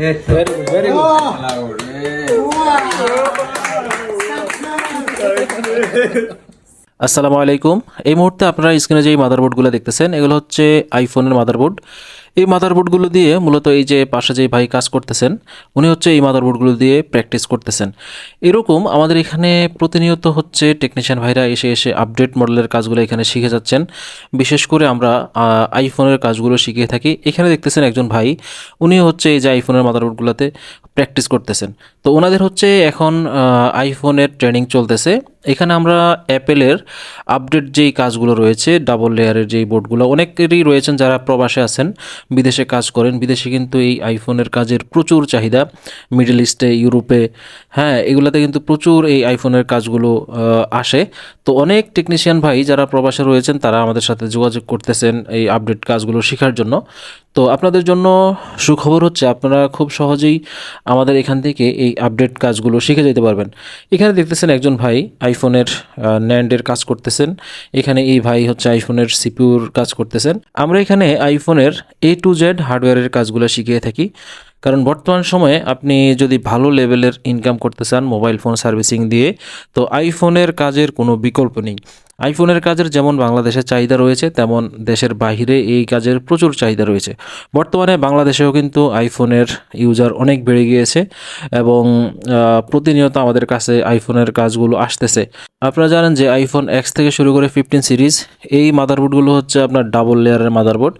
Very আসসালামু আলাইকুম এই মুহূর্তে আপনারা স্ক্রিনে যে মাদারবোর্ডগুলো দেখতেছেন এগুলো হচ্ছে আইফোনের মাদারবোর্ড এই মাদারবোর্ডগুলো দিয়ে মূলত এই যে পাশে যে ভাই কাজ করতেছেন, উনি হচ্ছে এই মাদারবোর্ডগুলো দিয়ে প্র্যাকটিস করতেছেন। এরকম আমাদের এখানে প্রতিনিয়ত হচ্ছে টেকনিশিয়ান ভাইরা এসে এসে আপডেট মডেলের কাজগুলো এখানে শিখে যাচ্ছেন। বিশেষ করে আমরা আইফোনের কাজগুলো শিখিয়ে থাকি। এখানে দেখতেছেন একজন ভাই, উনি হচ্ছে এই যে আইফোনের মাদারবোর্ডগুলোতে প্র্যাকটিস করতেছেন। তো ওনাদের হচ্ছে এখন আইফোনের ট্রেনিং চলতেছে। এখানে আমরা অ্যাপেলের আপডেট যেই কাজগুলো রয়েছে ডাবল লেয়ারের যেই বোর্ডগুলো অনেকেরই রয়েছেন যারা প্রবাসে আছেন, বিদেশে কাজ করেন। বিদেশে কিন্তু এই আইফোনের কাজের প্রচুর চাহিদা। মিডল ইস্টে ইউরোপে হ্যাঁ এগুলোতে কিন্তু প্রচুর এই আইফোনের কাজগুলো আসে। তো অনেক টেকনিশিয়ান ভাই যারা প্রবাসে রয়েছেন, তারা আমাদের সাথে যোগাযোগ করতেছেন এই আপডেট কাজগুলো শেখার জন্য। তো আপনাদের জন্য সুখবর হচ্ছে আপনারা খুব সহজেই আমাদের এখান থেকে এই আপডেট কাজগুলো শিখে যেতে পারবেন। এখানে দেখতেছেন একজন ভাই আইফোনের ন্যান্ডের কাজ করতেছেন। এখানে এই ভাই হচ্ছে আইফোনের সিপিউর কাজ করতেছেন। আমরা এখানে আইফোনের এ টু জেড হার্ডওয়্যারের কাজগুলো শিখিয়ে থাকি। কারণ বর্তমান সময়ে আপনি যদি ভালো লেভেলের ইনকাম করতে চান মোবাইল ফোন সার্ভিসিং দিয়ে, তো আইফোনের কাজের কোনো বিকল্প নেই। আইফোনের কাজের যেমন বাংলাদেশে চাহিদা রয়েছে, তেমন দেশের বাইরে এই কাজের প্রচুর চাহিদা রয়েছে। বর্তমানে বাংলাদেশেও কিন্তু আইফোনের ইউজার অনেক বেড়ে গিয়েছে এবং প্রতিনিয়ত আমাদের কাছে আইফোনের কাজগুলো আসতেছে। আপনারা জানেন যে আইফোন এক্স থেকে শুরু করে ফিফটিন সিরিজ এই মাদারবোর্ডগুলো হচ্ছে আপনার ডাবল লেয়ারের মাদারবোর্ড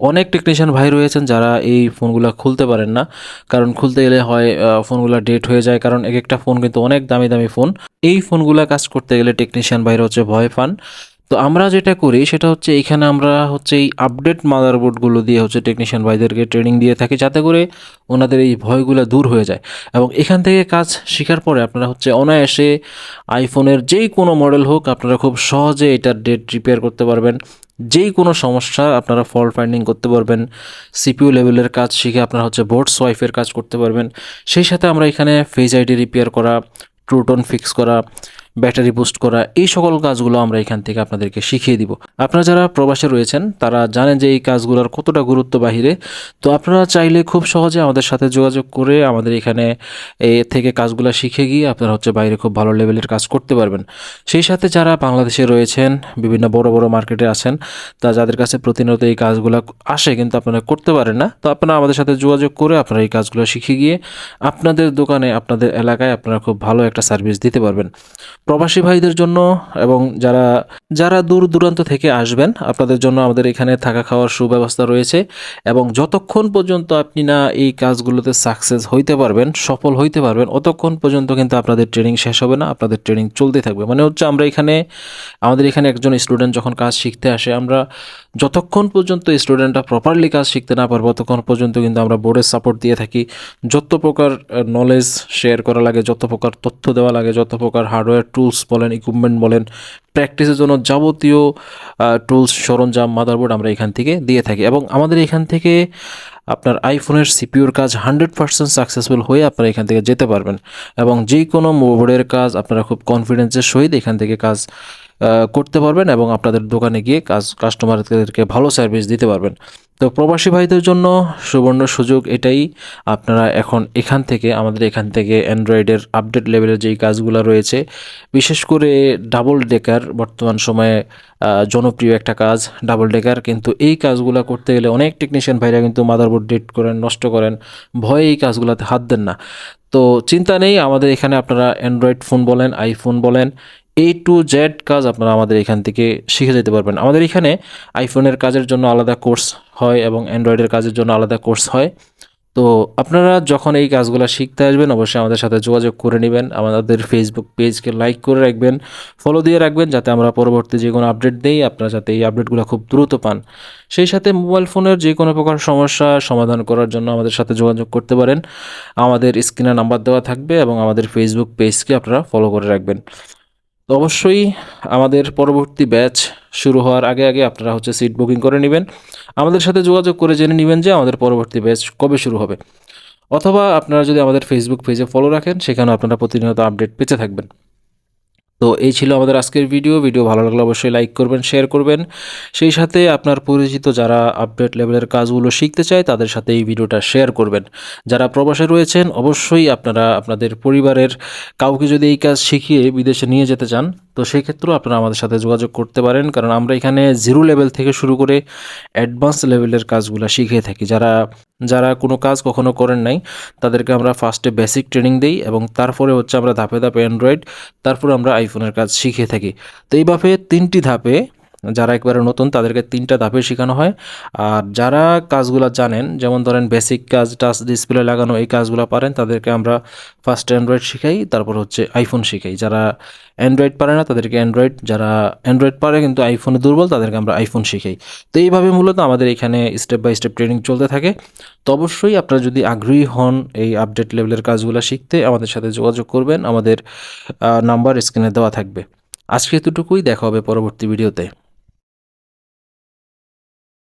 অনেক টেকনিশিয়ান ভাই রয়েছেন যারা এই ফোনগুলো খুলতে পারেন না। কারণ খুলতে গেলে হয় ফোনগুলো ডেট হয়ে যায়। কারণ এক একটা ফোন কিন্তু অনেক দামি দামি ফোন এই ফোনগুলো কাজ করতে গেলে টেকনিশিয়ান ভাইরা হচ্ছে ভয় পান। তো আমরা যেটা করি, সেটা হচ্ছে এখানে আমরা হচ্ছে এই আপডেট মাদারবোর্ডগুলো দিয়ে হচ্ছে টেকনিশিয়ান ভাইদেরকে ট্রেনিং দিয়ে থাকি, যাতে করে ওনাদের এই ভয়গুলো দূর হয়ে যায়। এবং এখান থেকে কাজ শেখার পরে আপনারা হচ্ছে অনায়াসে আইফোনের যেই কোনো মডেল হোক, আপনারা খুব সহজে এটার ডেট রিপেয়ার করতে পারবেন। যেই কোনো সমস্যা আপনারা ফল্ট ফাইন্ডিং করতে পারবেন। সিপিউ লেভেলের কাজ শিখে আপনারা হচ্ছে বোর্ড সোয়াইফের কাজ করতে পারবেন। সেই সাথে আমরা এখানে ফেজ আইডি রিপেয়ার করা ট্রুটন ফিক্স করা ব্যাটারি বুস্ট করা, এই সকল কাজগুলো আমরা এখান থেকে আপনাদেরকে শিখিয়ে দিব। আপনারা যারা প্রবাসে রয়েছেন, তারা জানেন যে এই কাজগুলোর কতটা গুরুত্ব বাহিরে। তো আপনারা চাইলে খুব সহজে আমাদের সাথে যোগাযোগ করে আমাদের এখানে এ থেকে কাজগুলো শিখে গিয়ে আপনারা হচ্ছে বাইরে খুব ভালো লেভেলের কাজ করতে পারবেন। সেই সাথে যারা বাংলাদেশে রয়েছেন, বিভিন্ন বড় বড় মার্কেটে আছেন, তা যাদের কাছে প্রতিনিয়ত এই কাজগুলো আসে কিন্তু আপনারা করতে পারেন না, তো আপনারা আমাদের সাথে যোগাযোগ করে আপনারা এই কাজগুলো শিখে গিয়ে আপনাদের দোকানে, আপনাদের এলাকায় আপনারা খুব ভালো একটা সার্ভিস দিতে পারবেন। প্রবাসী ভাইদের জন্য এবং যারা যারা দূর দূরান্ত থেকে আসবেন, আপনাদের জন্য আমাদের এখানে থাকা খাওয়ার সুব্যবস্থা রয়েছে এবং যতক্ষণ পর্যন্ত আপনি না এই কাজগুলোতে সাকসেস হইতে পারবেন, সফল হইতে পারবেন, অতক্ষণ পর্যন্ত কিন্তু আপনাদের ট্রেনিং শেষ হবে না, আপনাদের ট্রেনিং চলতে থাকবে। মানে হচ্ছে আমরা এখানে, আমাদের এখানে একজন স্টুডেন্ট যখন কাজ শিখতে আসে, আমরা যতক্ষণ পর্যন্ত স্টুডেন্টরা প্রপারলি কাজ শিখতে না পারব, ততক্ষণ পর্যন্ত কিন্তু আমরা বোর্ডের সাপোর্ট দিয়ে থাকি। যত প্রকার নলেজ শেয়ার করা লাগে, যত প্রকার তথ্য দেওয়া লাগে, যত প্রকার হার্ডওয়্যার টুলস বলেন ইকুইপমেন্ট বলেন প্র্যাকটিসের জন্য যাবতীয় টুলস সরঞ্জাম মাদারবোর্ড আমরা এখান থেকে দিয়ে থাকি। এবং আমাদের এখান থেকে আপনার আইফোনের সিপিউর কাজ হান্ড্রেড পার্সেন্ট সাকসেসফুল হয়ে আপনারা এখান থেকে যেতে পারবেন। এবং যে কোনো মোবাইলের কাজ আপনারা খুব কনফিডেন্সের সহিত এখান থেকে কাজ করতে পারবেন এবং আপনাদের দোকানে গিয়ে কাজ কাস্টমারদেরকে ভালো সার্ভিস দিতে পারবেন। তো প্রবাসী ভাইদের জন্য সুবর্ণ সুযোগ এটাই। আপনারা এখন এখান থেকে, আমাদের এখান থেকে অ্যান্ড্রয়েডের আপডেট লেভেলের যেই কাজগুলো রয়েছে, বিশেষ করে ডাবল ডেকার বর্তমান সময়ে জনপ্রিয় একটা কাজ ডাবল ডেকার কিন্তু এই কাজগুলো করতে গেলে অনেক টেকনিশিয়ান ভাইরা কিন্তু মাদারবোর্ড ডেট করেন, নষ্ট করেন, ভয়ে এই কাজগুলোতে হাত দেন না। তো চিন্তা নেই, আমাদের এখানে আপনারা অ্যান্ড্রয়েড ফোন বলেন আইফোন বলেন এ টু জেড কাজ আপনারা আমাদের এখান থেকে শিখে যেতে পারবেন। আমাদের এখানে আইফোনের কাজের জন্য আলাদা কোর্স হয় এবং অ্যান্ড্রয়েডের কাজের জন্য আলাদা কোর্স হয়। তো আপনারা যখন এই কাজগুলো শিখতে আসবেন, অবশ্যই আমাদের সাথে যোগাযোগ করে নেবেন। আমাদের ফেসবুক পেজকে লাইক করে রাখবেন ফলো দিয়ে রাখবেন, যাতে আমরা পরবর্তী যে কোনো আপডেট দিই, আপনারা যাতে এই আপডেটগুলো খুব দ্রুত পান। সেই সাথে মোবাইল ফোনের যে কোনো প্রকার সমস্যা সমাধান করার জন্য আমাদের সাথে যোগাযোগ করতে পারেন। আমাদের স্ক্রিনে নাম্বার দেওয়া থাকবে এবং আমাদের ফেসবুক পেজকে আপনারা ফলো করে রাখবেন। তো অবশ্যই আমাদের পরবর্তী ব্যাচ শুরু হওয়ার আগে আগে আপনারা হচ্ছে সিট বুকিং করে নেবেন। আমাদের সাথে যোগাযোগ করে জেনে নেবেন যে আমাদের পরবর্তী ব্যাচ কবে শুরু হবে। অথবা আপনারা যদি আমাদের ফেসবুক পেজে ফলো রাখেন সেখানে আপনারা প্রতিনিয়ত আপডেট পেতে থাকবেন। তো এই ছিল আমাদের আজকের ভিডিও ভিডিও ভালো লাগলে অবশ্যই লাইক করবেন শেয়ার করবেন। সেই সাথে আপনার পরিচিত যারা আপডেট লেভেলের কাজগুলো শিখতে চায়, তাদের সাথে এই ভিডিওটা শেয়ার করবেন। যারা প্রবাসে রয়েছেন, অবশ্যই আপনারা আপনাদের পরিবারের কাউকে যদি এই কাজ শিখিয়ে বিদেশে নিয়ে যেতে চান তো সেই ক্ষেত্রেও আপনারা আমাদের সাথে যোগাযোগ করতে পারেন, কারণ আমরা এখানে জিরো লেভেল থেকে শুরু করে অ্যাডভান্স লেভেলের কাজগুলো শিখে থাকি। যারা যারা কোনো কাজ কখনো করেন নাই, তাদেরকে আমরা ফার্স্টে বেসিক ট্রেনিং দিই এবং তারপরে হচ্ছে আমরা ধাপে ধাপে অ্যান্ড্রয়েড তারপরে আমরা আইফোনের কাজ শিখে থাকি। তো এইভাবে তিনটি ধাপে যারা একবারে নতুন, তাদেরকে তিনটা ধাপে শেখানো হয়। আর যারা কাজগুলো জানেন, যেমন ধরেন বেসিক কাজ টাচ ডিসপ্লে লাগানো, এই কাজগুলো পারেন, তাদেরকে আমরা ফার্স্ট অ্যান্ড্রয়েড শিখাই, তারপর হচ্ছে আইফোন শিখাই। যারা অ্যান্ড্রয়েড পারে না, তাদেরকে অ্যান্ড্রয়েড যারা অ্যান্ড্রয়েড পারে কিন্তু আইফোনে দুর্বল, তাদেরকে আমরা আইফোন শিখাই। তো এইভাবে মূলত আমাদের এখানে স্টেপ বাই স্টেপ ট্রেনিং চলতে থাকে। তো অবশ্যই আপনারা যদি আগ্রহী হন এই আপডেট লেভেলের কাজগুলো শিখতে, আমাদের সাথে যোগাযোগ করবেন। আমাদের নাম্বার স্ক্রিনে দেওয়া থাকবে। আজকে এতটুকুই, দেখা হবে পরবর্তী ভিডিওতে